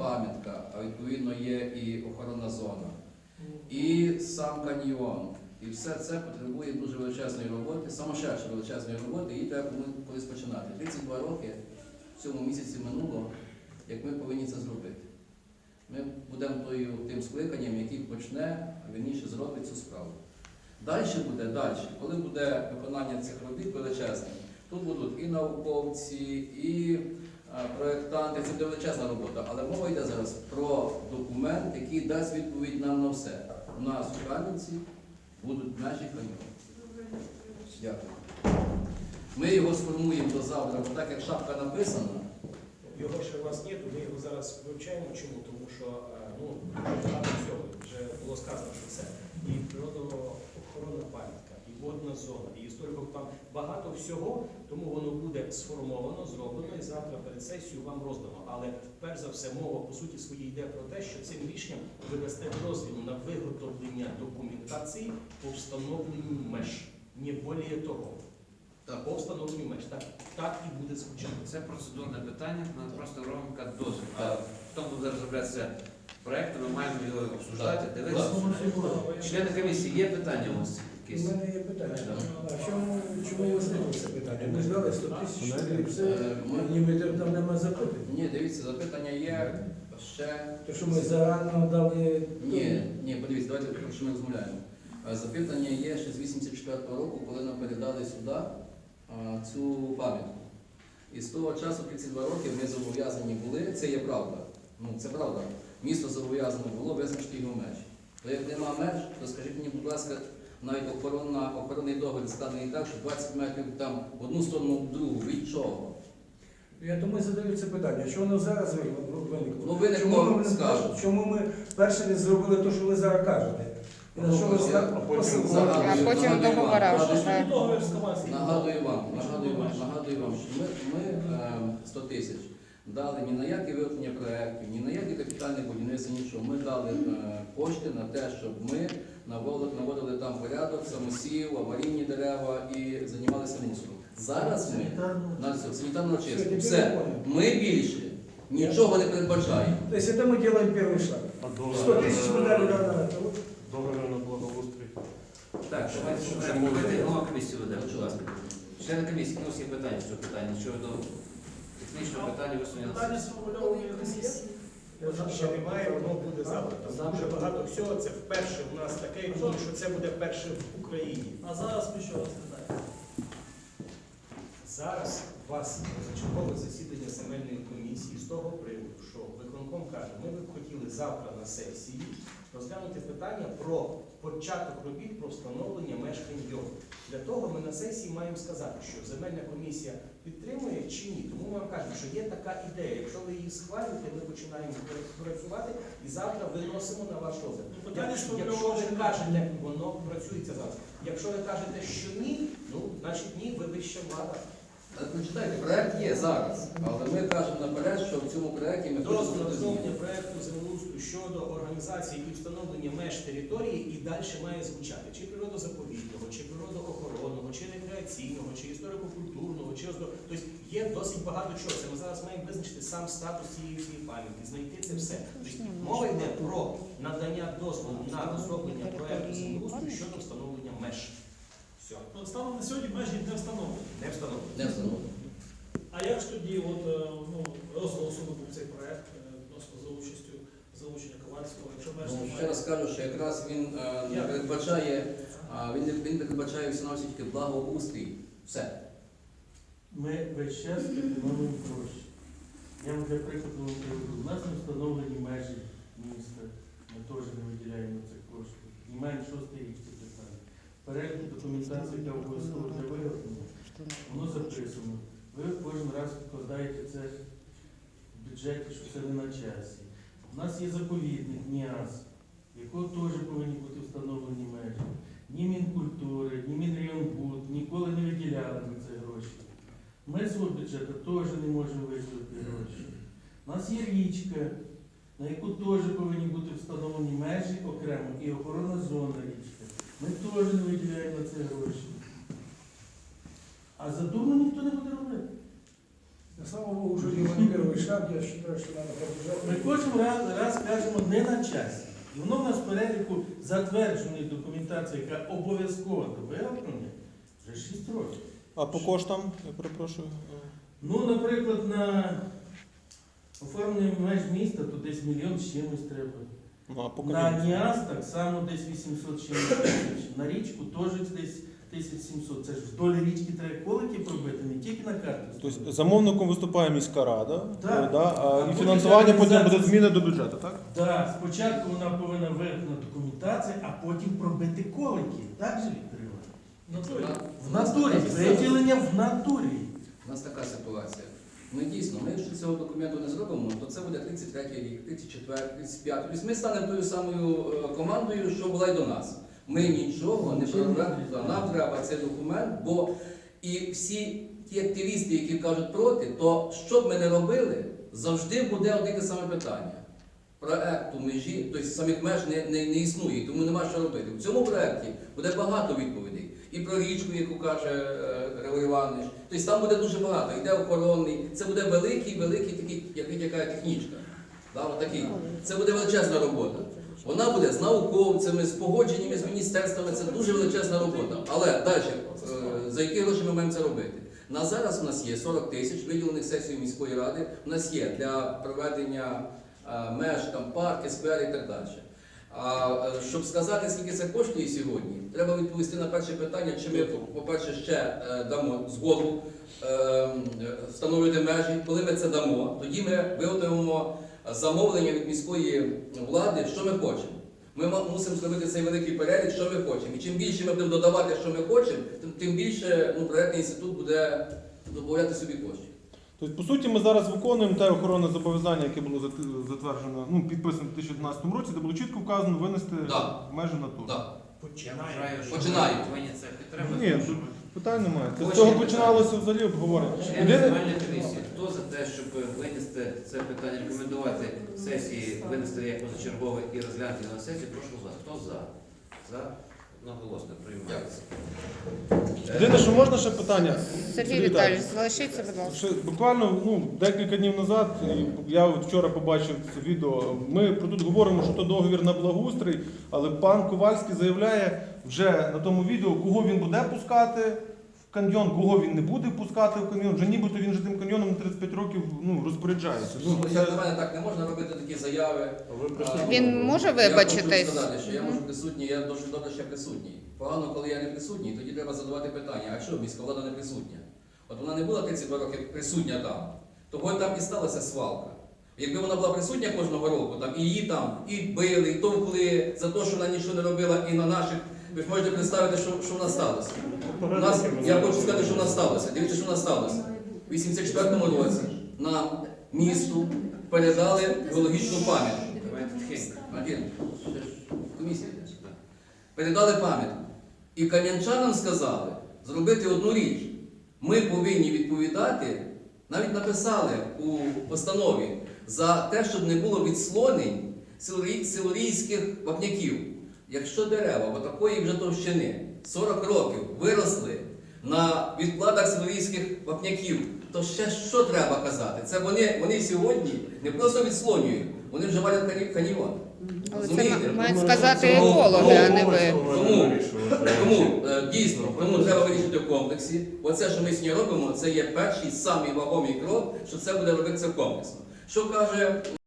пам'ятка, а відповідно є і охоронна зона, і сам каньйон. І все це потребує дуже величезної роботи, самошедше величезної роботи, і треба колись починати. 32 роки в цьому місяці минуло, як ми повинні це зробити. Ми будемо тою, тим скликанням, який почне, а вірніше зробить цю справу. Далі буде, далі, коли буде виконання цих робіт величезне, тут будуть і науковці, і проєктанти, це величезна робота. Але мова йде зараз про документ, який дасть відповідь нам на все. У нас у Кам'янці будуть наші каньйони. Дякую. Ми його сформуємо до завтра, бо так як шапка написана, Його ще у вас немає, ми його зараз вивчаємо. Чому? Тому що е, ну, дуже багато всього вже було сказано, що це і природоохоронна пам'ятка, і водна зона, і історико там багато всього, тому воно буде сформовано, зроблено і завтра перед сесією вам роздано. Але перш за все мова по суті своїй йде про те, що цим рішенням ви дасте дозвіл на виготовлення документації по встановленню меж. Не боліє того. Так. По встановленню меж. Так, так і буде звучати. Це процедурне питання, ми просто робимо дозвіл. А тому буде розроблятися проєкт, ми маємо його обсуждати, дивитися. Члени комісії, є питання у вас У якісь? мене є питання. Да. А чому, чому виникло це питання? Ми ж дали 100 тисяч, і все, Е, ніби там нема запитань. ні, дивіться, запитання є ще. То, що ми зарано дали... Ні, ні, подивіться, давайте про що ми розмовляємо. Е, Запитання є ще з 84-го року, коли нам передали сюди цю пам'ятку. І з того часу, 32 роки, ми зобов'язані були, це є правда. Ну, це правда. Місто зобов'язане було визначити його межі. То як нема меж, то скажіть мені, будь ласка, навіть охоронна, охоронний договір складений так, що 20 метрів там в одну сторону, в другу. Від чого? Я тому і задаю це питання. Чому воно зараз виникло? Ну, виникло, чому, ми, скажу. чому ми перше не зробили те, що ви зараз кажете? І на що ви Ну, ста- я- посилали? А потім нагадую вам, договора нагадую- вже. Нагадую вам, нагадую вам, нагадую вам, що ми, ми е, 100 тисяч дали ні на яке виготовлення проєктів, ні на яке капітальне будівництво, нічого. Ми дали е, кошти на те, щоб ми наводили, там порядок, самосів, аварійні дерева і займалися мусором. Зараз ми на все, санітарну Все, ми більше нічого не передбачаємо. Тобто це ми робимо перший шаг. 100 тисяч ми дали на. Договір на благоустрій. Так, давайте Що що голова комісії веде, Будь ласка. Члени комісії, у нас є питання цього питання щодо технічного питання висунення. Питання сформульовані Ще немає, воно буде завтра. Там дуже багато всього. Це вперше у нас таке, і думаю, що це буде перше в Україні. А зараз ми що розглядаємо? Зараз у вас позачергове засідання земельної комісії з того приводу, що виконком каже, ми б хотіли завтра на сесії розглянути питання про початок робіт про встановлення мешкань його. Для того ми на сесії маємо сказати, що земельна комісія підтримує чи ні. Тому ми вам кажемо, що є така ідея. Якщо ви її схвалюєте, ми починаємо працювати і завтра виносимо на ваш розгляд. Ну, Якщо, якщо ви кажете, воно працюється зараз. Якщо ви кажете, що ні, ну значить ні, ви вища влада. Так, ну, читайте, проєкт є зараз, але ми кажемо наперед, що в цьому проєкті ми Дозвіл хочемо розроблення зміни. проекту землеустрою щодо організації і встановлення меж території і далі має звучати чи природозаповідного, чи природоохоронного, чи рекреаційного, чи історико-культурного, оздо- тобто є досить багато чого. Це ми зараз маємо визначити сам статус цієї всієї пам'ятки, знайти це все. Тобто мова йде про надання дозволу на розроблення проекту землеустрою щодо встановлення меж. Все, Ну, Станом на сьогодні межі не встановлені. не встановлено. Не встановлено. А як ж тоді от, е, ну, розголосили був цей проект е, відносно за участю залучення Ковальського, якщо меж Ну, ще раз кажу, що якраз він е, не Як? передбачає, а, він, не- він передбачає всього тільки благоустрій. Все. Ми весь час економимо гроші. Я вам для прикладу приведу. У нас не встановлені межі міста. Ми теж не виділяємо цих коштів. Шостий рік це питання. Перелік документації, яка обов'язково для виготовлення, воно записано. Ви кожен раз вкладаєте це в бюджеті, що це не на часі. У нас є заповідник НІАС, якого теж повинні бути встановлені межі. Ні Мінкультури, ні Мінріонбуд ніколи не виділяли на це гроші. Ми з бюджету теж не можемо виділити гроші. У нас є річка, на яку теж повинні бути встановлені межі окремо і охоронна зона річки. Ми теж не виділяємо на це гроші. А задуму ніхто не буде робити. Слава Богу, уже не первый шаг, я считаю, что надо Ми продолжать. кожен раз, раз кажемо не на часі. І воно в нас в переліку затвердженої документації, яка обов'язкова до виготовлення, вже 6 років. А по коштам, я перепрошую. Ну, наприклад, на оформлення меж міста то десь мільйон з чимось треба. Ну, а по На камінцю? НІАС так само десь 800 з чимось тисяч. На річку теж десь 1700. Це ж вдоль річки треба колики пробити, не тільки на карті. Тобто замовником виступає міська рада, Так. е, да, А а, і потім фінансування потім буде зміни до бюджету, так? Так, спочатку вона повинна виготовити документацію, а потім пробити колики. Так же, Віктор? Натурі. В натурі. Виділення в натурі. У нас така ситуація. Ми дійсно, ми якщо цього документу не зробимо, то це буде 33 рік, 34, 35. Тобто ми станемо тою самою е, командою, що була й до нас. Ми нічого не зробимо. Нам треба цей документ, бо і всі ті активісти, які кажуть проти, то що б ми не робили, завжди буде одне те саме питання. Проекту межі, тобто самих меж не, не, не існує, тому нема що робити. В цьому проекті буде багато відповідей. І про річку, яку каже е, Григорій Іванович. Тобто там буде дуже багато. Йде охоронний. Це буде великий, великий такий, як яка технічка. Да, отакий. Це буде величезна робота. Вона буде з науковцями, з погодженнями з міністерствами. Це дуже величезна робота. Але далі, е, за які гроші ми маємо це робити? На зараз у нас є 40 тисяч виділених сесією міської ради. У нас є для проведення е, меж, там, парки, сквери і так далі. А щоб сказати, скільки це коштує сьогодні, треба відповісти на перше питання, чи ми, по-перше, ще е, дамо згоду е, е, встановлювати межі. Коли ми це дамо, тоді ми виготовимо замовлення від міської влади, що ми хочемо. Ми мусимо зробити цей великий перелік, що ми хочемо. І чим більше ми будемо додавати, що ми хочемо, тим, більше ну, проектний інститут буде додавати собі коштів. Тобто, по суті, ми зараз виконуємо те охоронне зобов'язання, яке було затверджено, ну, підписано в 2012 році, де було чітко вказано винести Да. межі натури. Да. Починають. повинні це підтримати. Ні, тут питань немає. З цього починалося взагалі обговорення. Єдине- комісії, хто за те, щоб винести це питання, рекомендувати сесії, винести як позачергове і розглянути на сесії, прошу за. Хто за? За? Одноголосно приймається. Єдине, що можна ще питання? Сергій Віталійович, залишіться, будь ласка. Ще буквально ну, декілька днів назад, я от вчора побачив це відео. Ми про тут говоримо, що то договір на благоустрій, але пан Ковальський заявляє вже на тому відео, кого він буде пускати каньйон, кого він не буде пускати в каньйон. Вже нібито він же тим каньйоном на 35 років ну, розпоряджається. Ну, Ну, як на мене так не можна робити такі заяви. А Він може Я вибачитись? хочу сказати, що я можу присутній, я дуже добре ще присутній. Погано, коли я не присутній, тоді треба задавати питання, а що міська влада не присутня? От вона не була 32 роки присутня там, того там і сталася свалка. Якби вона була присутня кожного року, там і її там і били, і товкли за те, що вона нічого не робила, і на наших. Ви ж можете представити, що, що в нас сталося. У нас, я хочу сказати, що в нас сталося. Дивіться, що в нас сталося. У 84-му році нам місту передали геологічну пам'ятку. Комісія. Передали пам'ятку. І кам'янчанам сказали зробити одну річ. Ми повинні відповідати, навіть написали у постанові, за те, щоб не було відслонень силорій- силурійських вапняків. Якщо дерева отакої вже товщини 40 років виросли на відкладах силурійських вапняків, то ще що треба казати? Це вони, вони сьогодні не просто відслонюють, вони вже валять каньйон. Але це мають сказати екологи, а не ви. Тому, тому е, дійсно, тому треба вирішити в комплексі. Оце, що ми сьогодні робимо, це є перший самий вагомий крок, що це буде робитися комплексно. Що каже